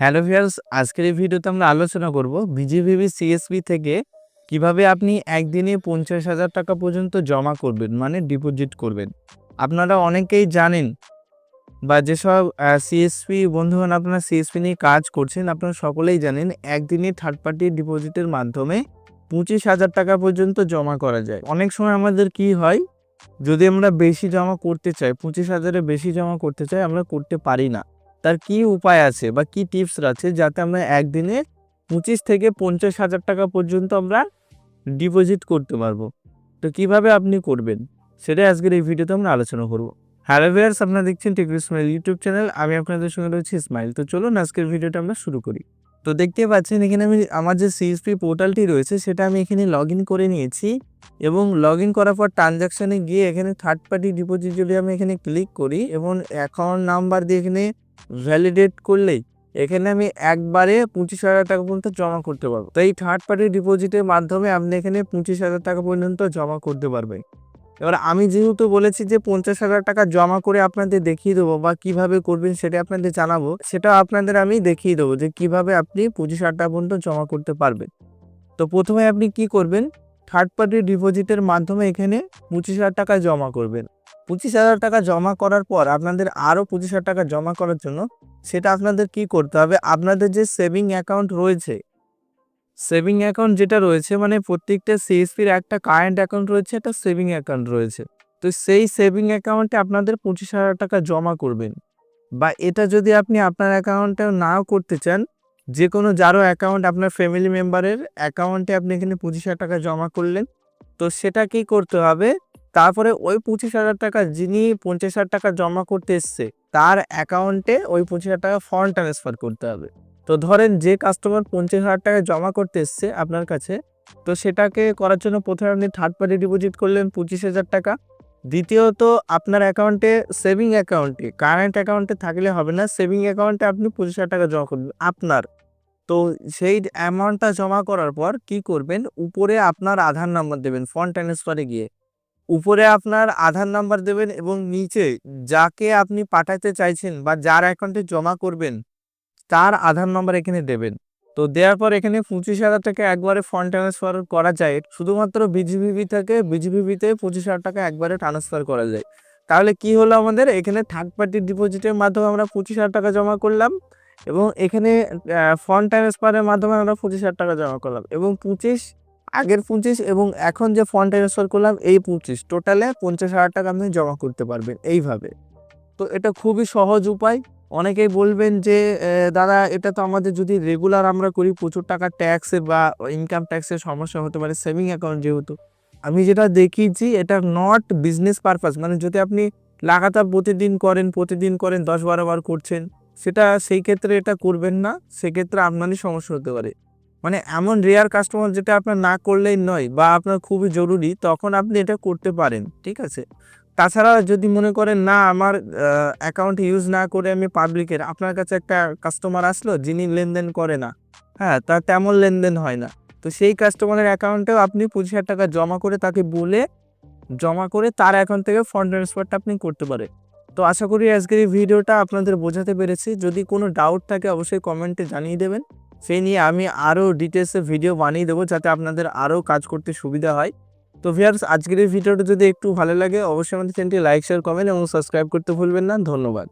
Hello viewers, আজকের এই ভিডিওতে আমরা আলোচনা করব বিজিভিবি সিএসপি থেকে কীভাবে আপনি একদিনে পঞ্চাশ হাজার টাকা পর্যন্ত জমা করবেন মানে ডিপোজিট করবেন। আপনারা অনেকেই জানেন বা যেসব সিএসপি বন্ধুগণ আপনারা সিএসপি নিয়ে কাজ করছেন, আপনারা সকলেই জানেন একদিনে থার্ড পার্টি ডিপোজিটের মাধ্যমে পঁচিশ হাজার টাকা পর্যন্ত জমা করা যায়। অনেক সময় আমাদের কি হয়, যদি আমরা বেশি জমা করতে চাই, পঁচিশ হাজারের বেশি জমা করতে চাই, আমরা করতে পারি না। তার কি উপায় আছে বা কি টিপস আছে যাতে আমরা একদিনে পঁচিশ থেকে পঞ্চাশ হাজার টাকা পর্যন্ত আমরা ডিপোজিট করতে পারব? তো কীভাবে আপনি করবেন? সেটাই আজকের এই ভিডিওতে আমরা আলোচনা করব। হ্যালো ভিয়ার্স আপনারা দেখছেন টেক ইসমাইল ইউটিউব চ্যানেল আমি আপনাদের সঙ্গে রয়েছি ইসমাইল তো চলুন আজকের ভিডিওটা আমরা শুরু করি। তো দেখতে পাচ্ছেন এখানে আমি, আমার যে সিএসপি পোর্টালটি রয়েছে, সেটা আমি এখানে লগ করে নিয়েছি এবং লগ করার পর ট্রানজাকশানে গিয়ে এখানে থার্ড পার্টি ডিপোজিট যদি আমি এখানে ক্লিক করি এবং অ্যাকাউন্ট নাম্বার দিয়ে এখানে ভ্যালিডেট করলেই এখানে আমি একবারে পঁচিশ হাজার টাকা পর্যন্ত জমা করতে পারব। তো এই থার্ড পার্টি ডিপোজিটের মাধ্যমে আপনি এখানে পঁচিশ হাজার টাকা পর্যন্ত জমা করতে পারবেন। এবার আমি যেহেতু বলেছি যে পঞ্চাশ হাজার টাকা জমা করে আপনাদের দেখিয়ে দেবো বা কীভাবে করবেন সেটা আপনাদের জানাব, সেটা আপনাদের আমি দেখিয়ে দেবো যে কীভাবে আপনি পঁচিশ হাজার টাকা পর্যন্ত জমা করতে পারবেন। তো প্রথমে আপনি কি করবেন থার্ড পার্টি ডিপোজিটের মাধ্যমে এখানে পঁচিশ হাজার টাকা জমা করবেন। পঁচিশ হাজার টাকা জমা করার পর আপনাদের আরও পঁচিশ হাজার টাকা জমা করার জন্য সেটা আপনাদের কি করতে হবে? আপনাদের যে সেভিং অ্যাকাউন্ট রয়েছে সেভিং অ্যাকাউন্ট যেটা রয়েছে মানে প্রত্যেকটা সিএসপির একটা কারেন্ট অ্যাকাউন্ট রয়েছে, একটা সেভিং অ্যাকাউন্ট রয়েছে। তো সেই সেভিং অ্যাকাউন্টে আপনাদের পঁচিশ হাজার টাকা জমা করবেন। বা এটা যদি আপনি আপনার অ্যাকাউন্টে নাও করতে চান যে কোনো যারও অ্যাকাউন্ট আপনার ফ্যামিলি মেম্বারের অ্যাকাউন্টে আপনি এখানে পঁচিশ হাজার টাকা জমা করলেন, তো সেটা কি করতে হবে? তারপরে ওই পঁচিশ হাজার টাকা যিনি পঞ্চাশ হাজার টাকা জমা করতে এসছে, তার অ্যাকাউন্টে ওই পঁচিশ হাজার টাকা ফন্ড ট্রান্সফার করতে হবে। তো ধরেন যে কাস্টমার পঞ্চাশ হাজার টাকা জমা করতে এসছে আপনার কাছে, তো সেটাকে করার জন্য প্রথমে আপনি থার্ড পার্টি ডিপোজিট করলেন পঁচিশ হাজার টাকা। দ্বিতীয়ত আপনার অ্যাকাউন্টে সেভিং অ্যাকাউন্টে কারেন্ট অ্যাকাউন্টে থাকলে হবে না সেভিং অ্যাকাউন্টে আপনি পঁচিশ হাজার টাকা জমা করবেন, আপনার। তো সেই অ্যামাউন্টটা জমা করার পর কি করবেন? উপরে আপনার আধার নাম্বার দেবেন ফন্ড ট্রান্সফারে গিয়ে। উপরে আপনার আধার নাম্বার দেবেন এবং নিচে যাকে আপনি পাঠাতে চাইছেন বা যার অ্যাকাউন্টে জমা করবেন, তার আধার নাম্বার এখানে দেবেন। তো দেওয়ার পর এখানে পঁচিশ হাজার টাকা একবারে ফান্ড ট্রান্সফার করা যায়। শুধুমাত্র বিজিবিবি থেকে বিজিবিবিতে পঁচিশ হাজার টাকা একবারে ট্রান্সফার করা যায়। তাহলে কি হলো আমাদের? এখানে থার্ড পার্টি ডিপোজিটের মাধ্যমে আমরা পঁচিশ হাজার টাকা জমা করলাম। এবং এখানে ফান্ড ট্রান্সফারের মাধ্যমে আমরা পঁচিশ হাজার টাকা জমা করলাম এবং পঁচিশ, আগের পঁচিশ এবং এখন যে ফন্ড ট্রান্সফার করলাম, এই পঁচিশ। টোটালে পঞ্চাশ হাজার টাকা আপনি জমা করতে পারবেন এইভাবে। তো এটা খুবই সহজ উপায়। অনেকেই বলবেন যে দাদা, এটা তো আমাদের যদি রেগুলার আমরা করি, প্রচুর টাকা ট্যাক্সের বা ইনকাম ট্যাক্সের সমস্যা হতে পারে সেভিং অ্যাকাউন্ট যেহেতু। আমি যেটা দেখিয়েছি, এটা নট বিজনেস পারপাস মানে যদি আপনি লাগাতার প্রতিদিন করেন প্রতিদিন করেন, দশ বারো বার করছেন সেটা সেই ক্ষেত্রে এটা করবেন না, সেক্ষেত্রে আপনারই সমস্যা হতে পারে। মানে এমন রেয়ার কাস্টমার যেটা আপনার না করলেই নয় বা আপনার খুবই জরুরি, তখন আপনি এটা করতে পারেন, ঠিক আছে? তাছাড়া যদি মনে করেন, না, আমার অ্যাকাউন্ট ইউজ না করে আমি পাবলিকের আপনার কাছে একটা কাস্টমার আসলো, যিনি লেনদেন করে না হ্যাঁ তার তেমন লেনদেন হয় না। তো সেই কাস্টমারের অ্যাকাউন্টেও আপনি পঁচিশ হাজার টাকা জমা করে তাকে বলে, জমা করে তার অ্যাকাউন্ট থেকে ফান্ড ট্রান্সফারটা আপনি করতে পারেন। তো আশা করি আজকের এই ভিডিওটা আপনাদের বোঝাতে পেরেছি। যদি কোনো ডাউট থাকে, অবশ্যই কমেন্টে জানিয়ে দেবেন। সেই নিয়ে আমি আরও ডিটেলসে ভিডিও বানিয়ে দেবো, যাতে আপনাদের আরও কাজ করতে সুবিধা হয়। তো ভিয়ার্স আজকের এই ভিডিওটা যদি একটু ভালো লাগে, অবশ্যই আমাদের চ্যানেলটি লাইক শেয়ার কমেন্ট এবং সাবস্ক্রাইব করতে ভুলবেন না। ধন্যবাদ।